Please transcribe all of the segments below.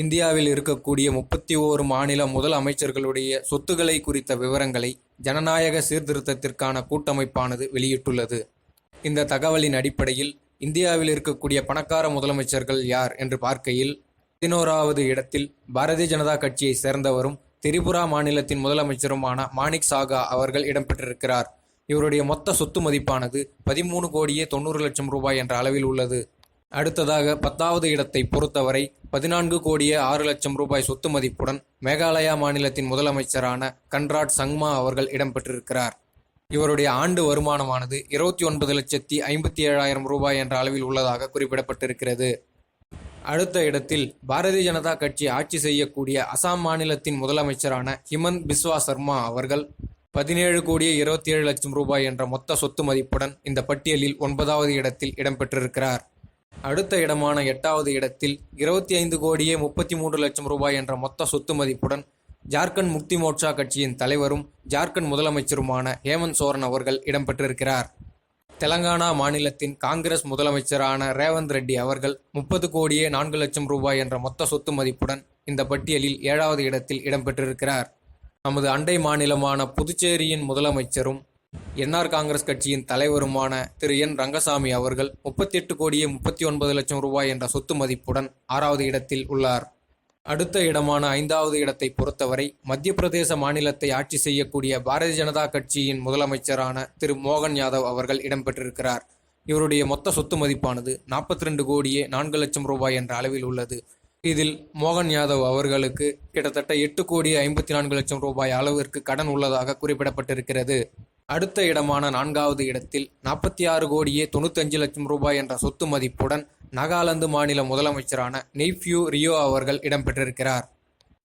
இந்தியாவில் இருக்கக்கூடிய முப்பத்தி ஓரு மாநில முதல் அமைச்சர்களுடைய சொத்துக்களை குறித்த விவரங்களை ஜனநாயக சீர்திருத்தத்திற்கான கூட்டமைப்பானது வெளியிட்டுள்ளது. இந்த தகவலின் அடிப்படையில் இந்தியாவில் இருக்கக்கூடிய பணக்கார முதலமைச்சர்கள் யார் என்று பார்க்கையில் பதினோராவது இடத்தில் பாரதிய ஜனதா கட்சியை சேர்ந்தவரும் திரிபுரா மாநிலத்தின் முதலமைச்சருமான மாணிக் சாகா அவர்கள் இடம்பெற்றிருக்கிறார். இவருடைய மொத்த சொத்து மதிப்பானது பதிமூணு கோடியே தொண்ணூறு லட்சம் ரூபாய் என்ற அளவில் உள்ளது. அடுத்ததாக பத்தாவது இடத்தை பொறுத்தவரை பதினான்கு கோடியே ஆறு லட்சம் ரூபாய் சொத்து மதிப்புடன் மேகாலயா மாநிலத்தின் முதலமைச்சரான கன்ராட் சங்மா அவர்கள் இடம்பெற்றிருக்கிறார். இவருடைய ஆண்டு வருமானமானது இருபத்தி ஒன்பது லட்சத்தி ஐம்பத்தி ஏழாயிரம் ரூபாய் என்ற அளவில் உள்ளதாக குறிப்பிடப்பட்டிருக்கிறது. அடுத்த இடத்தில் பாரதிய ஜனதா கட்சி ஆட்சி செய்யக்கூடிய அசாம் மாநிலத்தின் முதலமைச்சரான ஹிமந்த் பிஸ்வா சர்மா அவர்கள் பதினேழு கோடியே இருபத்தி ஏழு லட்சம் ரூபாய் என்ற மொத்த சொத்து மதிப்புடன் இந்த பட்டியலில் ஒன்பதாவது இடத்தில் இடம்பெற்றிருக்கிறார். அடுத்த இடமான எட்டாவது இடத்தில் இருபத்தி ஐந்து கோடியே முப்பத்தி மூன்று லட்சம் ரூபாய் என்ற மொத்த சொத்து மதிப்புடன் ஜார்க்கண்ட் முக்தி மோர்ச்சா கட்சியின் தலைவரும் ஜார்க்கண்ட் முதலமைச்சருமான ஹேமந்த் சோரன் அவர்கள் இடம்பெற்றிருக்கிறார். தெலங்கானா மாநிலத்தின் காங்கிரஸ் முதலமைச்சரான ரேவந்த் ரெட்டி அவர்கள் முப்பது கோடியே நான்கு லட்சம் ரூபாய் என்ற மொத்த சொத்து மதிப்புடன் இந்த பட்டியலில் ஏழாவது இடத்தில் இடம்பெற்றிருக்கிறார். நமது அண்டை மாநிலமான புதுச்சேரியின் முதலமைச்சரும் என்ஆர் காங்கிரஸ் கட்சியின் தலைவருமான திரு என் ரங்கசாமி அவர்கள் முப்பத்தி எட்டு கோடியே முப்பத்தி ஒன்பது லட்சம் ரூபாய் என்ற சொத்து மதிப்புடன் ஆறாவது இடத்தில் உள்ளார். அடுத்த இடமான ஐந்தாவது இடத்தை பொறுத்தவரை மத்திய பிரதேச மாநிலத்தை ஆட்சி செய்யக்கூடிய பாரதிய ஜனதா கட்சியின் முதலமைச்சரான திரு மோகன் யாதவ் அவர்கள் இடம்பெற்றிருக்கிறார். இவருடைய மொத்த சொத்து மதிப்பானது நாற்பத்தி ரெண்டு கோடியே நான்கு லட்சம் ரூபாய் என்ற அளவில் உள்ளது. இதில் மோகன் யாதவ் அவர்களுக்கு கிட்டத்தட்ட எட்டு கோடி ஐம்பத்தி நான்கு லட்சம் ரூபாய் அளவிற்கு கடன் உள்ளதாக குறிப்பிடப்பட்டிருக்கிறது. அடுத்த இடமான நான்காவது இடத்தில் நாற்பத்தி ஆறு கோடியே தொண்ணூத்தஞ்சு லட்சம் ரூபாய் என்ற சொத்து மதிப்புடன் நாகாலாந்து மாநில முதலமைச்சரான நெய்ஃபியூ ரியோ அவர்கள் இடம்பெற்றிருக்கிறார்.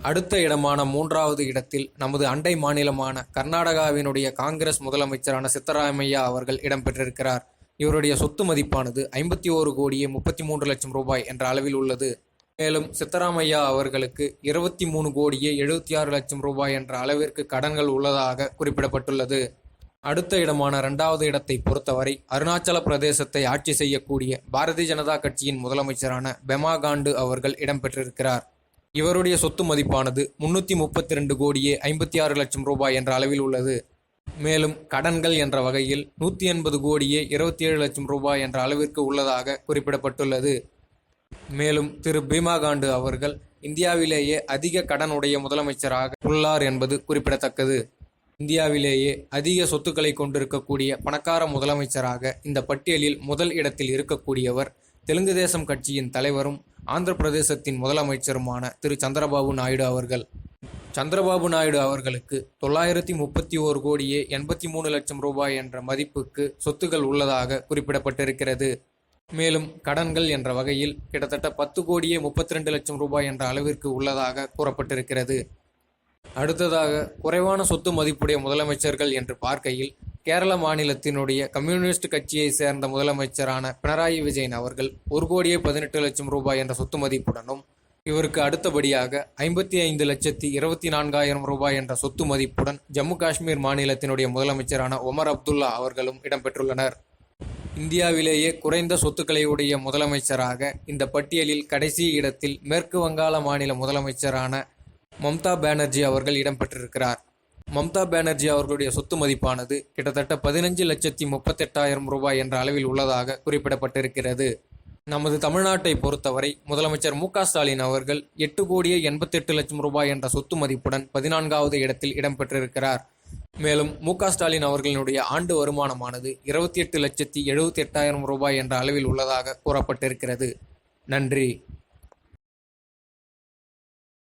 அடுத்த இடமான மூன்றாவது இடத்தில் நமது அண்டை மாநிலமான கர்நாடகாவினுடைய காங்கிரஸ் முதலமைச்சரான சித்தராமையா அவர்கள் இடம்பெற்றிருக்கிறார். இவருடைய சொத்து மதிப்பானது ஐம்பத்தி ஓரு கோடியே முப்பத்தி மூன்று லட்சம் ரூபாய் என்ற அளவில் உள்ளது. மேலும் சித்தராமையா அவர்களுக்கு இருபத்தி மூணு கோடியே எழுபத்தி ஆறு லட்சம் ரூபாய் என்ற அளவிற்கு கடன்கள் உள்ளதாக குறிப்பிடப்பட்டுள்ளது. அடுத்த இடமான இரண்டாவது இடத்தை பொறுத்தவரை அருணாச்சல பிரதேசத்தை ஆட்சி செய்யக்கூடிய பாரதிய ஜனதா கட்சியின் முதலமைச்சரான பெமா காண்டு அவர்கள் இடம்பெற்றிருக்கிறார். இவருடைய சொத்து மதிப்பானது முன்னூற்றி முப்பத்தி ரெண்டு கோடியே ஐம்பத்தி ஆறு லட்சம் ரூபாய் என்ற அளவில் உள்ளது. மேலும் கடன்கள் என்ற வகையில் நூற்றி எண்பது கோடியே இருபத்தி ஏழு லட்சம் ரூபாய் என்ற அளவிற்கு உள்ளதாக குறிப்பிடப்பட்டுள்ளது. மேலும் திரு பீமா காண்டு அவர்கள் இந்தியாவிலேயே அதிக கடன் உடைய முதலமைச்சராக உள்ளார் என்பது குறிப்பிடத்தக்கது. இந்தியாவிலேயே அதிக சொத்துக்களை கொண்டிருக்கக்கூடிய பணக்கார முதலமைச்சராக இந்த பட்டியலில் முதல் இடத்தில் இருக்கக்கூடியவர் தெலுங்கு தேசம் கட்சியின் தலைவரும் ஆந்திர பிரதேசத்தின் முதலமைச்சருமான திரு. சந்திரபாபு நாயுடு அவர்கள். சந்திரபாபு நாயுடு அவர்களுக்கு தொள்ளாயிரத்தி முப்பத்தி ஓரு கோடியே எண்பத்தி மூணு லட்சம் ரூபாய் என்ற மதிப்புக்கு சொத்துகள் உள்ளதாக குறிப்பிடப்பட்டிருக்கிறது. மேலும் கடன்கள் என்ற வகையில் கிட்டத்தட்ட பத்து கோடியே முப்பத்தி ரெண்டு லட்சம் ரூபாய் என்ற அளவிற்கு உள்ளதாக கூறப்பட்டிருக்கிறது. அடுத்ததாக குறைவான சொத்து மதிப்புடைய முதலமைச்சர்கள் என்று பார்க்கையில் கேரள மாநிலத்தினுடைய கம்யூனிஸ்ட் கட்சியை சேர்ந்த முதலமைச்சரான பினராயி விஜயன் அவர்கள் ஒரு கோடியே பதினெட்டு லட்சம் ரூபாய் என்ற சொத்து மதிப்புடனும் இவருக்கு அடுத்தபடியாக ஐம்பத்தி ஐந்து லட்சத்தி இருபத்தி நான்காயிரம் ரூபாய் என்ற சொத்து மதிப்புடன் ஜம்மு காஷ்மீர் மாநிலத்தினுடைய முதலமைச்சரான ஒமர் அப்துல்லா அவர்களும் இடம்பெற்றுள்ளனர். இந்தியாவிலேயே குறைந்த சொத்துக்களை உடைய முதலமைச்சராக இந்த பட்டியலில் கடைசி இடத்தில் மேற்கு வங்காள மாநில முதலமைச்சரான மம்தா பானர்ஜி அவர்கள் இடம்பெற்றிருக்கிறார். மம்தா பானர்ஜி அவர்களுடைய சொத்து மதிப்பானது கிட்டத்தட்ட பதினஞ்சு லட்சத்தி முப்பத்தெட்டாயிரம் ரூபாய் என்ற அளவில் உள்ளதாக குறிப்பிடப்பட்டிருக்கிறது. நமது தமிழ்நாட்டை பொறுத்தவரை முதலமைச்சர் மு ஸ்டாலின் அவர்கள் எட்டு கோடியே எண்பத்தெட்டு லட்சம் ரூபாய் என்ற சொத்து மதிப்புடன் பதினான்காவது இடத்தில் இடம்பெற்றிருக்கிறார். மேலும் மு ஸ்டாலின் அவர்களினுடைய ஆண்டு வருமானமானது இருபத்தி எட்டு லட்சத்தி எழுபத்தி எட்டாயிரம் ரூபாய் என்ற அளவில் உள்ளதாக கூறப்பட்டிருக்கிறது. நன்றி.